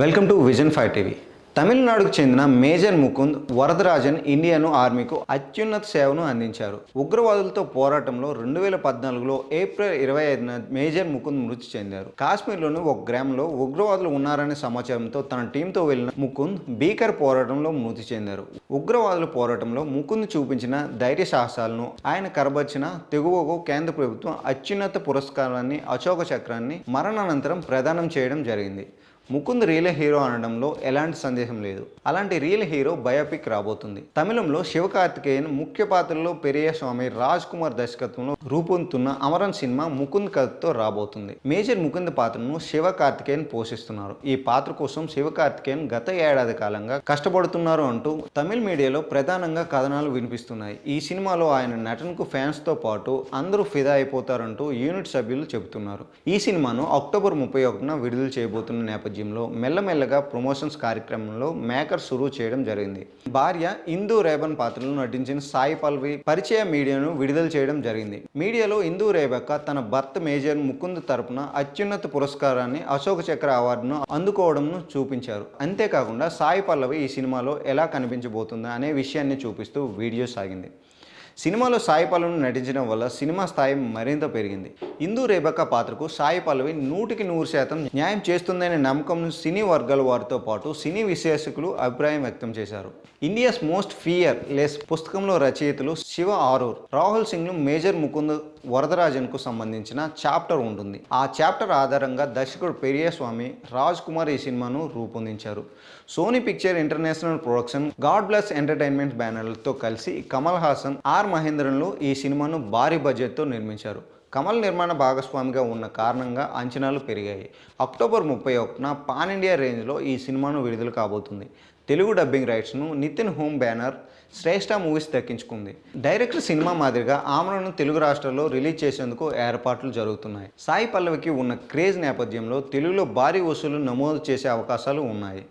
Welcome to vision five TV. తమిళనాడుకు చెందిన major Mukund Varadarajan Indian ఆర్మీకు అత్యున్నత సేవను అందించారు. ఉగ్రవాదులతో పోరాటంలో రెండు వేల పద్నాలుగులో ఏప్రిల్ ఇరవై ఐదున మేజర్ ముకుంద్ మృతి చెందారు. కాశ్మీర్లోని ఒక గ్రామంలో ఉగ్రవాదులు ఉన్నారనే సమాచారంతో తన టీంతో వెళ్ళిన ముకుంద్ భీకర్ పోరాటంలో మృతి చెందారు. ఉగ్రవాదుల పోరాటంలో ముకుంద్ చూపించిన ధైర్య సాహసాలను ఆయన కరబర్చిన తెగువకు కేంద్ర ప్రభుత్వం అత్యున్నత పురస్కారాన్ని అశోక చక్రాన్ని మరణానంతరం ప్రదానం చేయడం జరిగింది. ముకుంద్ రియల్ హీరో అనడంలో ఎలాంటి సందేహం లేదు. అలాంటి రియల్ హీరో బయోపిక్ రాబోతుంది. తమిళంలో శివకార్తికేయన్ ముఖ్య పాత్రలో పెరియ స్వామి రాజ్ కుమార్ దర్శకత్వంలో రూపొందుతున్న అమరన్ సినిమా ముకుంద్ కథతో రాబోతుంది. మేజర్ ముకుంద్ పాత్రను శివకార్తికేయన్ పోషిస్తున్నారు. ఈ పాత్ర కోసం శివకార్తికేయన్ గత ఏడాది కాలంగా కష్టపడుతున్నారు అంటూ తమిళ మీడియాలో ప్రధానంగా కథనాలు వినిపిస్తున్నాయి. ఈ సినిమాలో ఆయన నటనకు ఫ్యాన్స్తో పాటు అందరూ ఫిదా అయిపోతారంటూ యూనిట్ సభ్యులు చెబుతున్నారు. ఈ సినిమాను అక్టోబర్ ముప్పై ఒకటిన విడుదల చేయబోతున్న నేపథ్యం నేపథ్యంలో మెల్లమెల్లగా ప్రమోషన్స్ కార్యక్రమంలో మేకర్ సురు చేయడం జరిగింది. భార్య ఇందూ రేబన్ పాత్రలో నటించిన సాయి పల్వి పరిచయ మీడియాను విడుదల చేయడం జరిగింది. మీడియాలో ఇందూ రేబక్క తన భర్త మేజర్ ముకుంద్ తరపున అత్యున్నత పురస్కారాన్ని అశోక చక్ర అవార్డును అందుకోవడంను చూపించారు. అంతేకాకుండా సాయి పల్లవి ఈ సినిమాలో ఎలా కనిపించబోతుందా అనే విషయాన్ని చూపిస్తూ వీడియో సాగింది. సినిమాలో సాయి పల్లవిని నటించడం వల్ల సినిమా స్థాయి మరింత పెరిగింది. ఇందు రేబక్క పాత్రకు సాయి పల్లవి నూటికి నూరు శాతం న్యాయం చేస్తుందనే నమ్మకం సినీ వర్గాల వారితో పాటు సినీ విశ్లేషకులు అభిప్రాయం వ్యక్తం చేశారు. ఇండియాస్ మోస్ట్ ఫియర్ లెస్ పుస్తకంలో రచయితలు శివ ఆరూర్ రాహుల్ సింగ్లు మేజర్ ముకుంద్ వరదరాజన్కు సంబంధించిన చాప్టర్ ఉంటుంది. ఆ చాప్టర్ ఆధారంగా దర్శకుడు పెరియస్వామి రాజ్ కుమార్ ఈ సినిమాను రూపొందించారు. Sony picture international production God bless entertainment బ్యానర్లతో కలిసి కమల్ హాసన్ ఆర్ మహేంద్రన్లు ఈ సినిమాను భారీ బడ్జెట్తో నిర్మించారు. కమల్ నిర్మాణ భాగస్వామిగా ఉన్న కారణంగా అంచనాలు పెరిగాయి. అక్టోబర్ ముప్పై ఒకటిన పాన్ ఇండియా రేంజ్లో ఈ సినిమాను విడుదల కాబోతుంది. Telugu dubbing రైట్స్ను Nithiin home banner Sreshth movies దక్కించుకుంది. డైరెక్టర్ సినిమా మాదిరిగా ఆమెను తెలుగు రాష్ట్రాల్లో రిలీజ్ చేసేందుకు ఏర్పాట్లు జరుగుతున్నాయి. సాయి పల్లవికి ఉన్న క్రేజ్ నేపథ్యంలో తెలుగులో భారీ వసూలు నమోదు చేసే అవకాశాలు ఉన్నాయి.